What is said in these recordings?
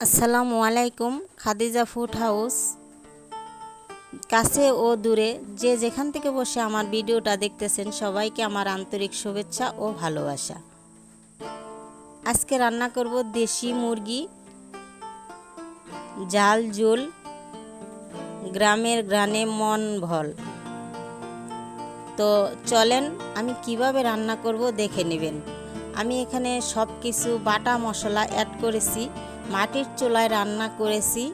আসসালামু আলাইকুম, Khadija food house. কাছে ও দূরে যে যেখান থেকে বসে আমার ভিডিওটা দেখতেছেন সবাইকে আমার আন্তরিক শুভেচ্ছা ও ভালোবাসা। আজকে রান্না করব দেশি মুরগি, জাল জুল গ্রামের গ্রানে মন ভল। তো চলেন আমি কীভাবে রান্না করব দেখে নেবেন। আমি এখানে সব কিছু বাটা মশলা অ্যাড করেছি। মাটির চুলায় রান্না করেছি।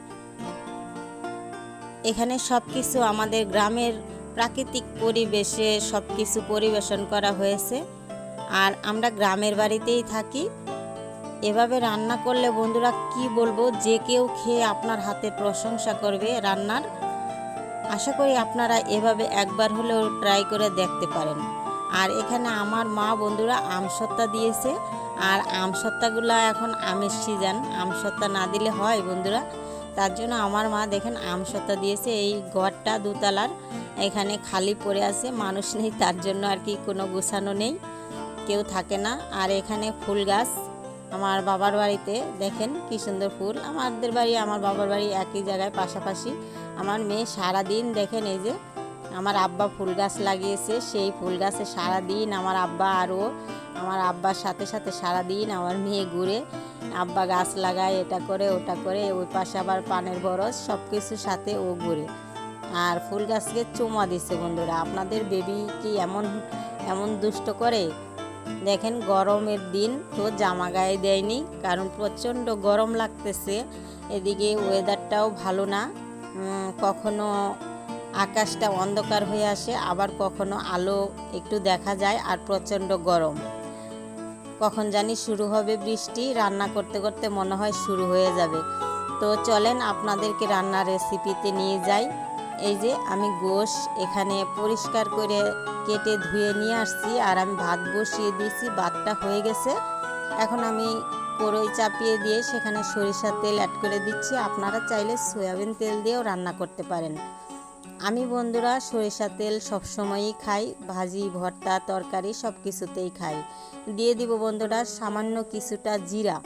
এখানে সব কিছু আমাদের গ্রামের প্রাকৃতিক পরিবেশে সব কিছু পরিবেশন করা হয়েছে। আর আমরা গ্রামের বাড়িতেই থাকি। এভাবে রান্না করলে বন্ধুরা কি বলব, যে কেউ খেয়ে আপনার হাতে প্রশংসা করবে রান্নার। আশা করি আপনারা এভাবে একবার হলেও ট্রাই করে দেখতে পারেন। আর এখানে আমার মা বন্ধুরা আমসত্তা দিয়েছে। আর আমসত্তাগুলো এখন আমের সিজন আমসত্তা না দিলে হয় বন্ধুরা। তার জন্য আমার মা দেখেন আমসত্তা দিয়েছে, এই ঘরটা দুতলার, এখানে খালি পড়ে আছে, মানুষ নেই, তার জন্য আর কি কোনো গোছানো নেই, কেউ থাকে না। আর এখানে ফুল গাছ, আমার বাবার বাড়িতে, দেখেন কি সুন্দর ফুল। আমাদের বাড়ি, আমার বাবার বাড়ি একই জায়গায়, পাশাপাশি। আমার মেয়ে সারা দিন দেখেন এই যে আমার আব্বা ফুল গাছ লাগিয়েছে, সেই ফুল গাছে সারা দিন আমার আব্বা আরও, আমার আব্বার সাথে সাথে সারা দিন আমার মেয়ে ঘুরে আব্বা গাছ লাগায়, এটা করে, ওটা করে, ওই পাশে আবার পানের বরস সব কিছুর সাথে ও ঘুরে। আর ফুল গাছকে চুমা দিচ্ছে বন্ধুরা, আপনাদের বেবি কি এমন এমন দুষ্ট করে? দেখেন গরমের দিন তো জামা গায়ে দেয়নি, কারণ প্রচণ্ড গরম লাগতেছে, এদিকে ওয়েদারটাও ভালো না কখনো আকাশটা অন্ধকার হয়ে আসে, আবার কখনো আলো একটু দেখা যায় আর প্রচণ্ড গরম। কখন জানি শুরু হবে বৃষ্টি, রান্না করতে করতে মনে হয় শুরু হয়ে যাবে। তো চলেন আপনাদেরকে রান্নার রেসিপিতে নিয়ে যাই। এই যে আমি গোশ এখানে পরিষ্কার করে কেটে ধুয়ে নিয়ে আসছি আর আমি ভাত বসিয়ে দিয়েছি, ভাতটা হয়ে গেছে। এখন আমি কড়ই চাপিয়ে দিয়ে সেখানে সরিষার তেল অ্যাড করে দিচ্ছি। আপনারা চাইলে সয়াবিন তেল দিয়েও রান্না করতে পারেন। আমি বন্ধুরা সরিষা তেল সবসময়ই খাই, ভাজি, ভর্তা, তরকারি সব কিছুতেই খাই। দিয়ে দিব বন্ধুরা সামান্য কিছুটা জিরা।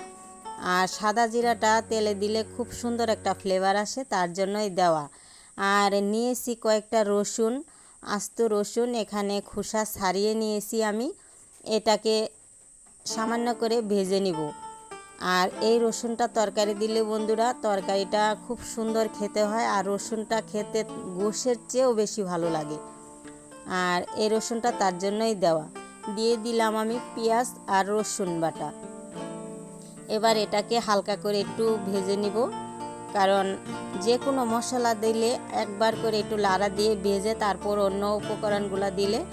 আর সাদা জিরাটা তেলে দিলে খুব সুন্দর একটা ফ্লেভার আসে, তার জন্যই দেওয়া। আর নিয়েছি কয়েকটা রসুন, আস্ত রসুন, এখানে খোসা ছাড়িয়ে নিয়েছি আমি। এটাকে সামান্য করে ভেজে নিব। আর এই রসুনটা তরকারি দিলে বন্ধুরা, তরকারিটা খুব সুন্দর খেতে হয় আর রসুনটা খেতে গোশের চেয়েও বেশি ভালো লাগে। আর এই রসুনটা তার জন্যই দেওয়া। দিয়ে দিলাম আমি পেঁয়াজ আর রসুন বাটা। এবার এটাকে হালকা করে একটু ভেজে নিব। কারণ যে কোনো মশলা দিলে একবার করে একটু লাড়া দিয়ে ভেজে তারপর অন্য উপকরণগুলো দিলে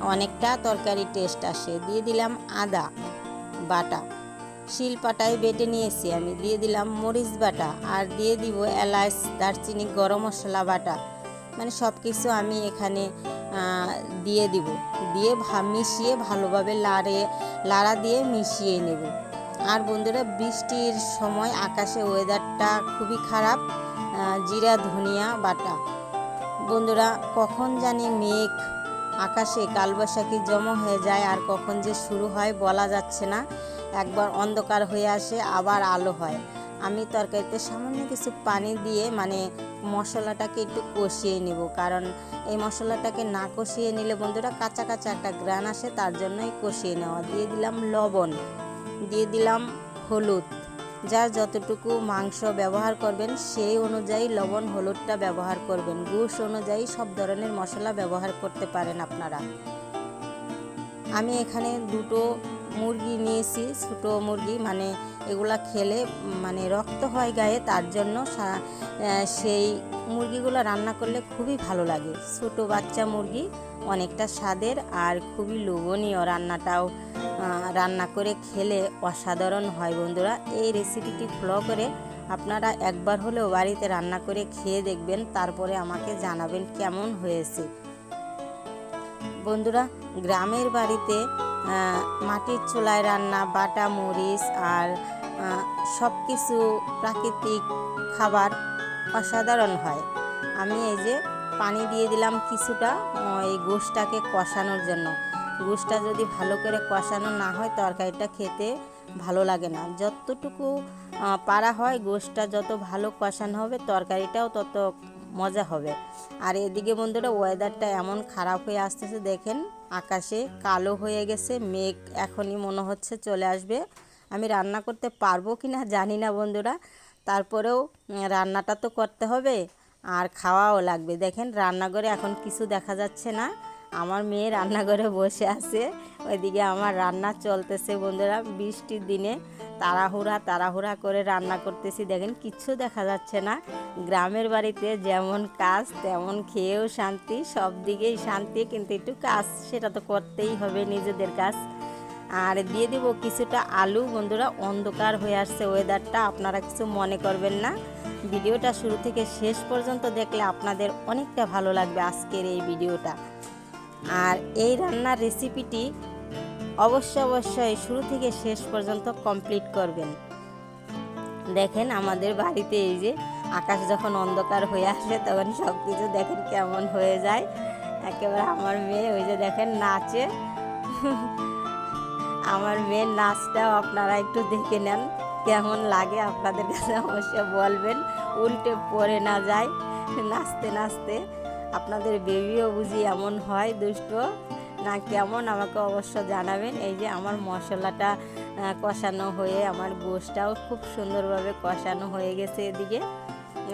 অনেকটা তরকারি টেস্ট আসে। দিয়ে দিলাম আদা বাটা। শিল পাটায় বেটে নিয়েছি আমি। দিয়ে দিলাম মরিচ বাটা আর দিয়ে দিব এলাচ, দারচিনি, গরম মশলা বাটা। মানে সব কিছু আমি এখানে দিয়ে দিব। দিয়ে মিশিয়ে ভালোভাবে লাড়ে, লাড়া দিয়ে মিশিয়ে নেব। আর বন্ধুরা, বৃষ্টির সময় আকাশে ওয়েদারটা খুবই খারাপ জিরা, ধনিয়া, বাটা। বন্ধুরা, কখন জানি মেঘ, আকাশে কালবৈশাখী জমা হয়ে যায় আর কখন যে শুরু হয় বলা যাচ্ছে না। একবার অন্ধকার হয়ে আসে, আবার আলো হয়। আমি তরকারিতে সামান্য কিছু পানি দিয়ে মানে মশলাটাকে একটু কষিয়ে নিব। কারণ এই মশলাটাকে না কষিয়ে নিলে বন্ধুরা কাঁচা কাঁচা একটা গ্রান আসে, তার জন্যই কষিয়ে নেওয়া। দিয়ে দিলাম লবণ, দিয়ে দিলাম হলুদ। যার যতটুকু মাংস ব্যবহার করবেন, সেই অনুযায়ী লবণ, হলুদটা ব্যবহার করবেন। গুস অনুযায়ী সব ধরনের মশলা ব্যবহার করতে পারেন আপনারা। আমি এখানে দুটো মুরগি নিয়েছি, ছোটো মুরগি মানে এগুলা খেলে মানে রক্ত হয় গায়ে, তার জন্য সেই মুরগিগুলো রান্না করলে খুবই ভালো লাগে। ছোটো বাচ্চা মুরগি অনেকটা স্বাদের আর খুবই লোভনীয় রান্নাটাও রান্না করে খেলে অসাধারণ হয় বন্ধুরা। এই রেসিপিটি ফলো করে আপনারা একবার হলেও বাড়িতে রান্না করে খেয়ে দেখবেন, তারপরে আমাকে জানাবেন কেমন হয়েছে। বন্ধুরা, গ্রামের বাড়িতে মাটির চুলায় রান্না, বাটা, মরিচ আর সব কিছু প্রাকৃতিক খাবার অসাধারণ হয়। আমি এই যে পানি দিয়ে দিলাম কিছুটা এই গোশটাকে কষানোর জন্য। গোশটা যদি ভালো করে কষানো না হয়, তরকারিটা খেতে ভালো লাগে না। যতটুকু পারা হয়, গোশটা যত ভালো কষানো হবে, তরকারিটাও তত মজা হবে। আর এদিকে বন্ধুরা ওয়েদারটা এমন খারাপ হয়ে আসতেছে, দেখেন আকাশে কালো হয়ে গেছে, মেঘ এখনই মনে হচ্ছে চলে আসবে। আমি রান্না করতে পারব কি না জানি না বন্ধুরা, তারপরেও রান্নাটা তো করতে হবে আর খাওয়াও লাগবে। দেখেন রান্নাঘরে এখন কিছু দেখা যাচ্ছে না, আমার মেয়ে রান্নাঘরে বসে আছে, ওইদিকে আমার রান্না চলতেছে বন্ধুরা, বৃষ্টির দিনে। তাড়াহুড়া তাড়াহুড়া করে রান্না করতেছি। দেখেন, কিচ্ছু দেখা যাচ্ছে না। গ্রামের বাড়িতে যেমন কাজ, তেমন খেয়েও শান্তি, সব দিকেই শান্তি, কিন্তু একটু কাজ সেটা তো করতেই হবে নিজেদের কাজ। আর দিয়ে দেব কিছুটা আলু। বন্ধুরা, অন্ধকার হয়ে আসছে ওয়েদারটা আপনারা কিছু মনে করবেন না। ভিডিওটা শুরু থেকে শেষ পর্যন্ত দেখলে আপনাদের অনেকটা ভালো লাগবে আজকের এই ভিডিওটা। আর এই রান্নার রেসিপিটি অবশ্যই অবশ্যই শুরু থেকে শেষ পর্যন্ত কমপ্লিট করবেন। দেখেন আমাদের বাড়িতে এই যে আকাশ যখন অন্ধকার হয়ে আসে, তখন সব কিছু দেখেন কেমন হয়ে যায়। একেবারে আমার মেয়ে ওই যে দেখেন নাচে। আমার মেয়ের নাচটাও আপনারা একটু দেখে নেন, কেমন লাগে আপনাদের কাছে অবশ্যই বলবেন। উল্টে পড়ে না যায়, নাচতে নাচতে। আপনাদের বেবিও বুঝি এমন হয়, দুষ্ট। না কেমন আমাকে অবশ্য জানাবেন। এই যে আমার মশলাটা কষানো হয়ে আমার গোশটাও খুব সুন্দরভাবে কষানো হয়ে গেছে এদিকে।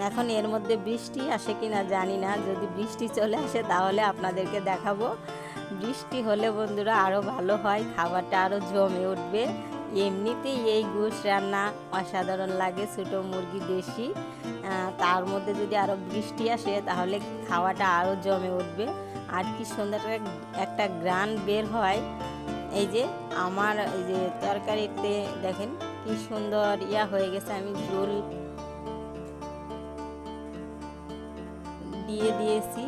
এখন এর মধ্যে বৃষ্টি আসে কি না জানি না। যদি বৃষ্টি চলে আসে তাহলে আপনাদেরকে দেখাবো। বৃষ্টি হলে বন্ধুরা আরও ভালো হয়, খাবারটা আরও জমে উঠবে। এমনিতেই এই গোশ রান্না অসাধারণ লাগে ছোটো মুরগি দেশি। তার মধ্যে যদি আরও বৃষ্টি আসে তাহলে খাওয়াটা আরও জমে উঠবে। আর কি সুন্দর একটা গ্রান বের হয়। এই যে আমার এই যে তরকারিতে দেখেন কি সুন্দর ইয়া হয়ে গেছে, আমি ঝোল দিয়ে দিয়েছি।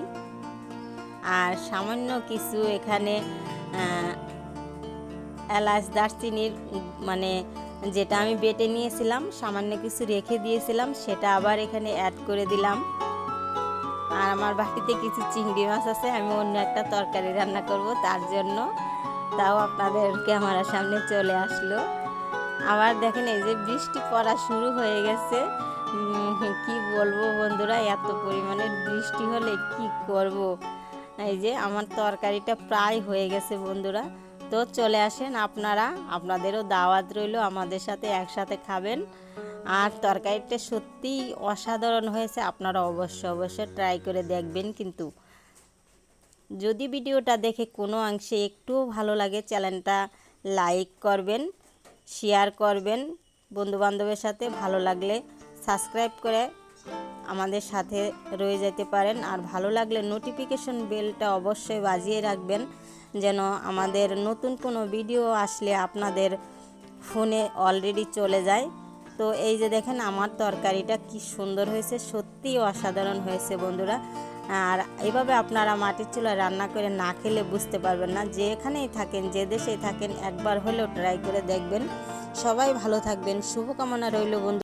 আর সামান্য কিছু এখানে এলাচ দারচিনির মানে যেটা আমি বেটে নিয়েছিলাম, সামান্য কিছু রেখে দিয়েছিলাম, সেটা আবার এখানে অ্যাড করে দিলাম। আর আমার বাড়িতে কিছু চিংড়ি মাছ আছে, আমি অন্য একটা তরকারি রান্না করব, তার জন্য। তাও আপনাদের ক্যামেরার সামনে চলে আসলো। আবার দেখেন এই যে বৃষ্টি পড়া শুরু হয়ে গেছে। কি বলব বন্ধুরা, এত পরিমাণে বৃষ্টি হলে কি করব? এই যে আমার তরকারিটা প্রায় হয়ে গেছে বন্ধুরা। তো চলে আসেন আপনারা, আপনাদেরও দাওয়াত রইল, আমাদের সাথে একসাথে খাবেন। আর তরকারিটা সত্যিই অসাধারণ হয়েছে, আপনারা অবশ্য অবশ্যই ট্রাই করে দেখবেন কিন্তু। যদি ভিডিওটা দেখে কোনো অংশে একটুও ভালো লাগে, চ্যানেলটা লাইক করবেন শেয়ার করবেন, বন্ধুবান্ধবের সাথে ভালো লাগলে সাবস্ক্রাইব করে আমাদের সাথে রয়ে যেতে পারেন। আর ভালো লাগলে নোটিফিকেশন বেলটা অবশ্যই বাজিয়ে রাখবেন, যেন আমাদের নতুন কোনো ভিডিও আসলে আপনাদের ফোনে অলরেডি চলে যায়। তো এই যে দেখেন আমার তরকারিটা কি সুন্দর হয়েছে, সত্যিই অসাধারণ হয়েছে বন্ধুরা। আর এভাবে আপনারা মাটির চুলা রান্না করে না খেলে বুঝতে পারবেন না। যে এখানেই থাকেন, যে দেশেই থাকেন, একবার হলেও ট্রাই করে দেখবেন। সবাই ভালো থাকবেন, শুভকামনা রইল বন্ধু